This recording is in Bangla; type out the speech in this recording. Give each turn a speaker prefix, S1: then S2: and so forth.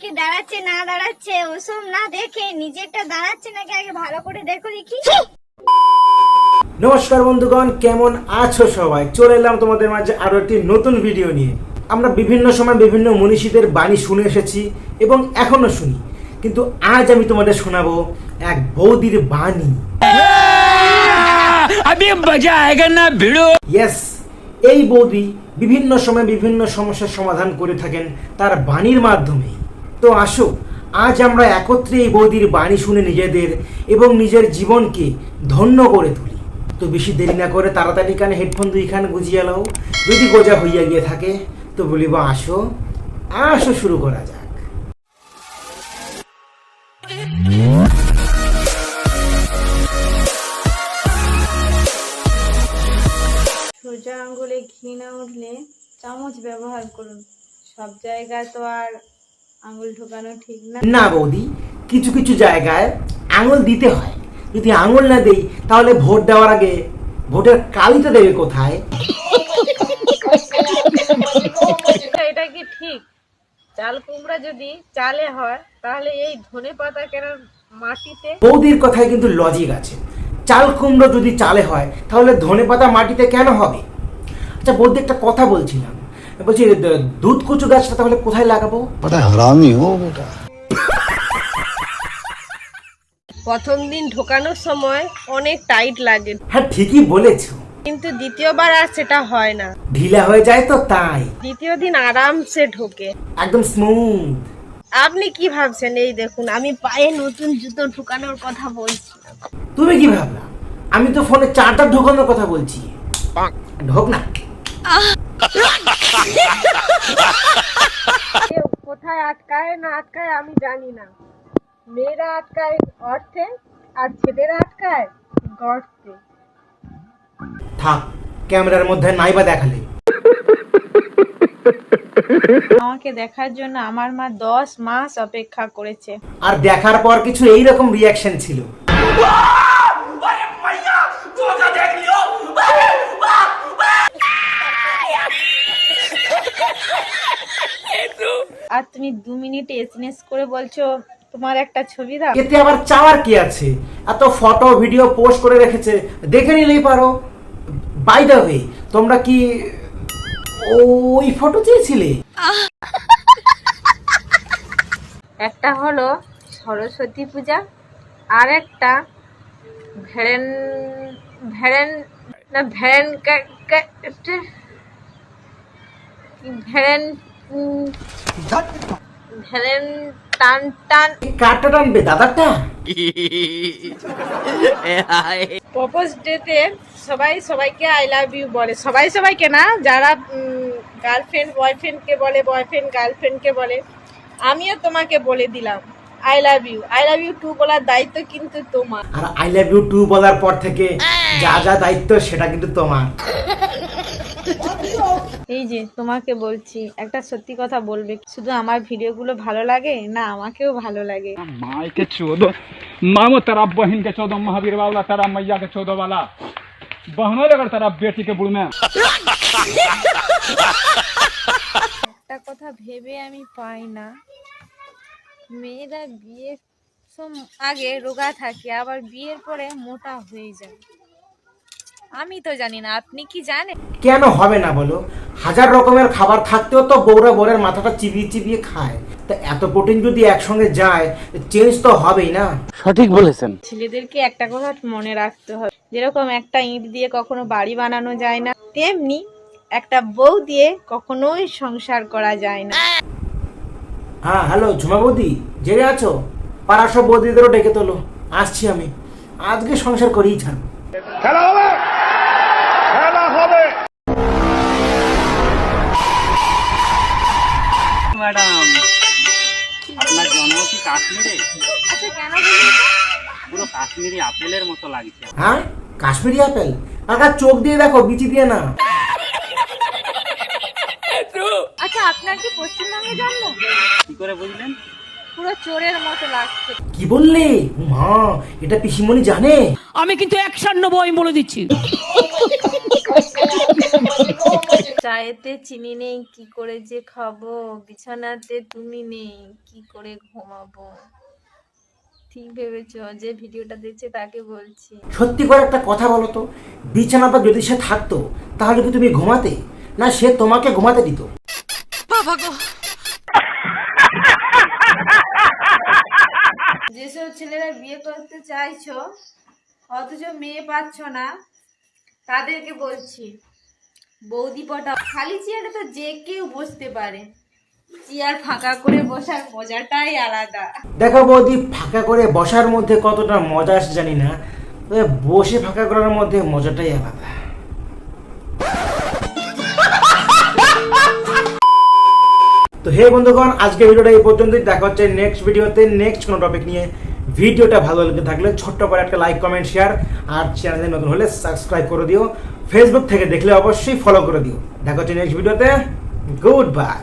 S1: কি দাঁড়াচ্ছে না দাঁড়াচ্ছে ওসব না দেখে নিজেরটা দাঁড়াচ্ছে নাকি আগে ভালো করে দেখো দেখি।
S2: নমস্কার বন্ধুগণ কেমন আছো সবাই? চলে এলাম তোমাদের মাঝে আরও একটি নতুন ভিডিও নিয়ে। আমরা বিভিন্ন সময় বিভিন্ন মনীষীদের বাণী শুনে এসেছি এবং এখনও শুনি। কিন্তু আজ আমি তোমাদের শোনাবো এক বৌদির বাণী।
S3: আমি মজা আয়েগা না ভিড়ো।
S2: ইয়েস এই বৌদি বিভিন্ন সময় বিভিন্ন সমস্যার সমাধান করে থাকেন তার বাণীর মাধ্যমে। তো আসো আজ আমরা একত্রে এই বৌদির বাণী শুনে নিজেদের এবং নিজের জীবনকে ধন্য করে তুলি। তো বেশি দেরি না করে তাড়াতাড়ি কানে হেডফোন দুইখান গুজিয়ে লাও যদি গোজা হইয়া গিয়ে থাকে, তো বলিব, আসো আসো শুরু করা যাক।
S4: সোজা ঘি না উঠলে চামচ ব্যবহার করুন। সব জায়গায় তো আর আঙ্গুল ঢোকানো ঠিক না।
S2: না বৌদি কিছু কিছু জায়গায় আঙুল দিতে হয়। যদি আঙুল না দেই তাহলে ভোট দেওয়ার আগে ভোটের কালিটা দেবে কোথায়?
S4: এটা কি ঠিক? চাল কুমড়া যদি চালে হয় তাহলে এই ধনে পাতা কেন মাটিতে?
S2: বৌদির কথায় কিন্তু লজিক আছে। চাল কুমড়ো যদি চালে হয় তাহলে ধনে পাতা মাটিতে কেন হবে? আচ্ছা বৌদি একটা কথা বলছিলাম। বলছি দুধ কুচু গাছটা তাহলে কোথায় লাগাবো?
S5: হারামি ও বেটা।
S4: প্রথম দিন ঢোকানোর সময় অনেক টাইট লাগে।
S2: হ্যাঁ ঠিকই বলেছ।
S4: কিন্তু দ্বিতীয়বার আর সেটা হয় না।
S2: ঢিলা হয়ে যায় তো তাই।
S4: দ্বিতীয় দিন আরামসে ঢোকে।
S2: একদম স্মুথ
S4: আপনি কি ভাবছেন? এই দেখুন আমি পায়ে নতুন জুতো ঢোকানোর কথা বলছি।
S2: তুমি কি ভাবলা? আমি তো ফোনে চার্জার ঢোকানোর কথা বলছি। ঢোক না।
S4: কোথায় আটকায় না আটকায় আমি জানি না। মেয়েরা আটকায় অর্থে আর ছেলেরা আটকায় গর্তে।
S2: থাক ক্যামেরার মধ্যে নাইবা দেখালে।
S4: আমাকে দেখার জন্য আমার মা দশ মাস অপেক্ষা করেছে।
S2: আর দেখার পর কিছু এইরকম রিয়াকশন ছিল।
S4: আর তুমি দু মিনিট এসএমএস করে বলছো তোমার একটা ছবি দাও।
S2: এতে আবার চাওয়ার কি আছে? এত ফটো ভিডিও পোস্ট করে রেখেছে দেখে নিলেই পারো। বাই দ্য ওয়ে তোমরা কি ওই ফটো চেয়েছিলে?
S4: একটা হলো সরস্বতী পূজা আর একটা ভেড়েন ভেড়েন না ভেড়েন কা- টান টান।
S2: কারটা টানবে দাদারটা?
S4: প্রপোজ ডেতে সবাই সবাইকে আই লাভ ইউ বলে। সবাই সবাইকে না যারা গার্লফ্রেন্ড বয়ফ্রেন্ডকে বলে বয়ফ্রেন্ড গার্লফ্রেন্ডকে বলে আমিও তোমাকে বলে দিলাম। I love you I love you too বলার দায়িত্ব কিন্তু তোমার।
S2: আর আই লাভ ইউ টু বলার পর থেকে যা যা দায়িত্ব সেটা কিন্তু তোমার।
S4: এই যে তোমাকে বলছি একটা সত্যি কথা বলবে শুধু আমার ভিডিওগুলো ভালো লাগে না আমাকেও ভালো লাগে
S3: माई के चौदह मामो तेरा बहन के चौदह महावीर वाला तेरा मैया के चौदह वाला बहनों लगर तेरा बेटी के बुढ़ में
S4: একটা কথা ভেবে আমি পাই না মেয়েরা বিয়ের সম- আগে রোগা থাকে আবার বিয়ের পরে মোটা হয়ে যায় আমি তো জানি না আপনি কি জানেন?
S2: কেন হবে না বলো? হাজার রকমের খাবার থাকতেও তো বউরা বরের মাথাটা চিবিয়ে চিবিয়ে খায়। তা এত প্রোটিন যদি একসঙ্গে যায় চেঞ্জ তো হবেই না। সঠিক বলেছেন।
S4: ছেলেদেরকে একটা কথা মনে রাখতে হবে যেরকম একটা ইট দিয়ে কখনো বাড়ি বানানো যায় না তেমনি একটা বউ দিয়ে কখনোই সংসার করা যায় না।
S2: হ্যাঁ হ্যালো ঝুমা বৌদি জেগে আছো? পাড়ার সব বৌদিদেরও ডেকে তোলো। আসছি আমি। আজকে সংসার করেই ছাড়বো
S6: ম্যাডাম। আপনার জন্ম কি কাশ্মীরে?
S4: আচ্ছা কেন
S6: পুরো কাশ্মীরি আপেলের মতো লাগছে।
S2: হ্যাঁ? কাশ্মীরি আপেল? কাকা চোখ দিয়ে দেখো বিচি দিয়ে না।
S4: আচ্ছা আপনার কি পশ্চিমবঙ্গে জন্ম?
S6: কি করে বুঝলেন?
S4: পুরো চোরের মতো লাগছে।
S2: কি বললে? মা এটা পিসিমণি জানে?
S7: আমি কিন্তু একশান্ন বই বলে দিচ্ছি।
S4: চায়েতে চিনি নেই কি করে যে খাব? বিছানাতে তুমি নেই কি করে ঘুমাবো? ঠিক ভেবেছো? যে ভিডিওটা দেখছে তাকে বলছি।
S2: সত্যি করে একটা কথা বলো তো বিছানাটা যদি সে থাকতো তাহলে কি তুমি ঘুমাতে? না সে তোমাকে ঘুমাতে দিত।
S4: যেসব ছেলেরা বিয়ে করতে চাইছো অথচ মেয়ে পাচ্ছ না তাদেরকে বলছি বৌদি পটা। খালি চেয়ারে তো যে কেউ বসতে পারে।
S2: ভিডিওটা ভিডিওতে নেক্সট কোনো টপিক নিয়ে ভিডিওটা ভালো থাকলে ছোট্ট করে একটা লাইক কমেন্ট শেয়ার আর চ্যানেলে নতুন হলে সাবস্ক্রাইব করে দিও। ফেসবুক থেকে দেখলে অবশ্যই ফলো করে দিও। দেখো নেক্সট ভিডিওতে গুড বাই